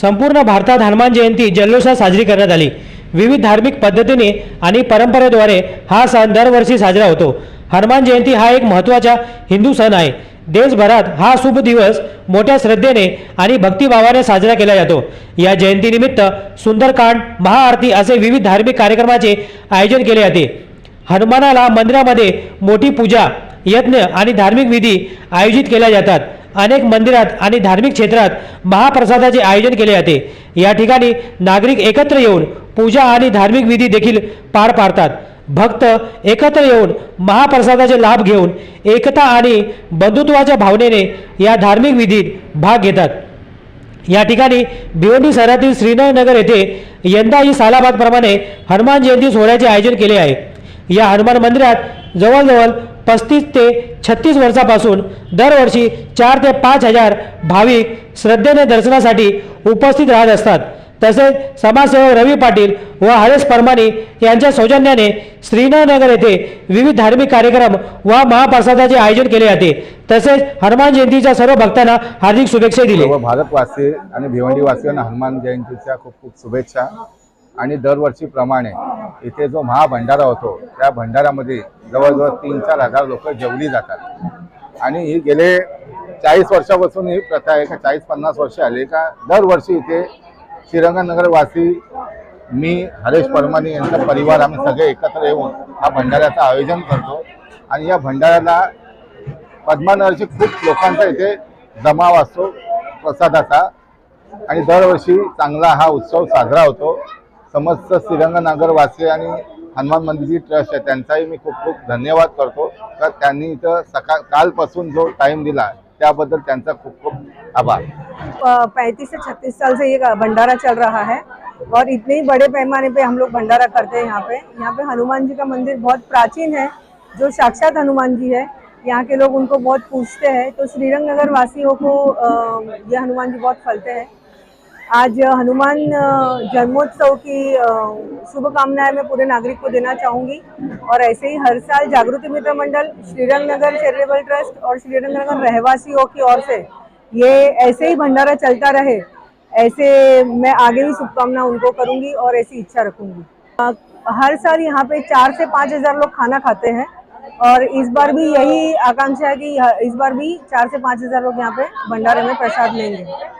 संपूर्ण भारतात हनुमान जयंती जल्लोषात साजरी करण्यात आली. विविध धार्मिक पद्धतीने आणि परंपरेद्वारे हा सण दरवर्षी साजरा होतो. हनुमान जयंती हा एक महत्त्वाचा हिंदू सण आहे. देशभरात हा शुभ दिवस मोठ्या श्रद्धेने आणि भक्तिभावाने साजरा केला जातो. या जयंतीनिमित्त सुंदरकांड महाआरती असे विविध धार्मिक कार्यक्रमाचे आयोजन केले जाते. हनुमानाला मंदिरामध्ये मोठी पूजा यज्ञ आणि धार्मिक विधी आयोजित केल्या जातात. अनेक मंदिरात आणि धार्मिक क्षेत्रात महाप्रसादाचे आयोजन केले जाते. या ठिकाणी नागरिक एकत्र येऊन पूजा आणि धार्मिक विधी देखील पार पाडतात. भक्त एकत्र येऊन महाप्रसादाचे लाभ घेऊन एकता आणि बंधुत्वाच्या भावनेने या धार्मिक विधीत भाग घेतात. या ठिकाणी भिवंडी शहरातील श्रीनगर येथे यंदाही सालाबादप्रमाणे हनुमान जयंती सोहळ्याचे आयोजन केले आहे. या हनुमान मंदिरात जवळजवळ पस्तीस ते छत्तीस वर्षापासून दरवर्षी चार ते पाच हजार भाविक श्रद्धेने दर्शनासाठी उपस्थित राहत असतात. तसेच समाजसेवक रवी पाटील व हरेश परमानी यांच्या सौजन्याने श्रीनगर येथे विविध धार्मिक कार्यक्रम व महाप्रसादाचे आयोजन केले जाते. तसेच हनुमान जयंतीच्या सर्व भक्तांना हार्दिक शुभेच्छा दिले. भारतवासी आणि भिवंडीवासियांना हनुमान जयंतीच्या खूप खूप शुभेच्छा. आणि दरवर्षीप्रमाणे इथे जो महाभंडारा होतो त्या भंडारामध्ये जवळजवळ तीन चार हजार लोक जेवली जातात. आणि ही गेले चाळीस वर्षापासून ही प्रथा आहे का चाळीस पन्नास वर्ष आली का दरवर्षी इथे श्रीरंगनगरवासी मी हरेश परमानी यांचा परिवार आम्ही सगळे एकत्र येऊन हा भंडाऱ्याचं आयोजन करतो. आणि या भंडाऱ्याला पद्मानगरचे खूप लोकांचा इथे जमाव असतो प्रसादाचा. आणि दरवर्षी चांगला हा उत्सव साजरा होतो. समस्त श्रीरंगनगरवासी आणि हनुमान मंदिरची ट्रस्ट आहे. त्यांचाही मी खूप खूप धन्यवाद करतो. तर त्यांनी इथं सकाळ कालपासून जो टाइम दिला त्याबद्दल त्यांचा खूप खूप आभार. पैंतीस से छत्तीस साल से ये भंडारा चल रहा है और इतने ही बड़े पैमाने पे हम लोग भंडारा करते हैं यहाँ पे। यहाँ पे हनुमान जी का मंदिर बहुत प्राचीन है जो साक्षात हनुमान जी है। यहाँ के लोग उनको बहुत पूछते हैं। तो श्रीरंग नगर वासियों को ये हनुमान जी बहुत फलते हैं। आज हनुमान जन्मोत्सव की शुभकामनाएँ मैं पूरे नागरिक को देना चाहूँगी। और ऐसे ही हर साल जागृति मित्र मंडल, श्रीरंग नगर चैरिटेबल ट्रस्ट और श्रीरंग नगर रहवासियों की ओर से ये ऐसे ही भंडारा चलता रहे, ऐसे मैं आगे भी शुभकामना उनको करूँगी और ऐसी इच्छा रखूँगी। हर साल यहाँ पे चार से पाँच हज़ार लोग खाना खाते हैं और इस बार भी यही आकांक्षा है कि, इस बार भी चार से पाँच हज़ार लोग यहाँ पे भंडारे में प्रसाद लेंगे।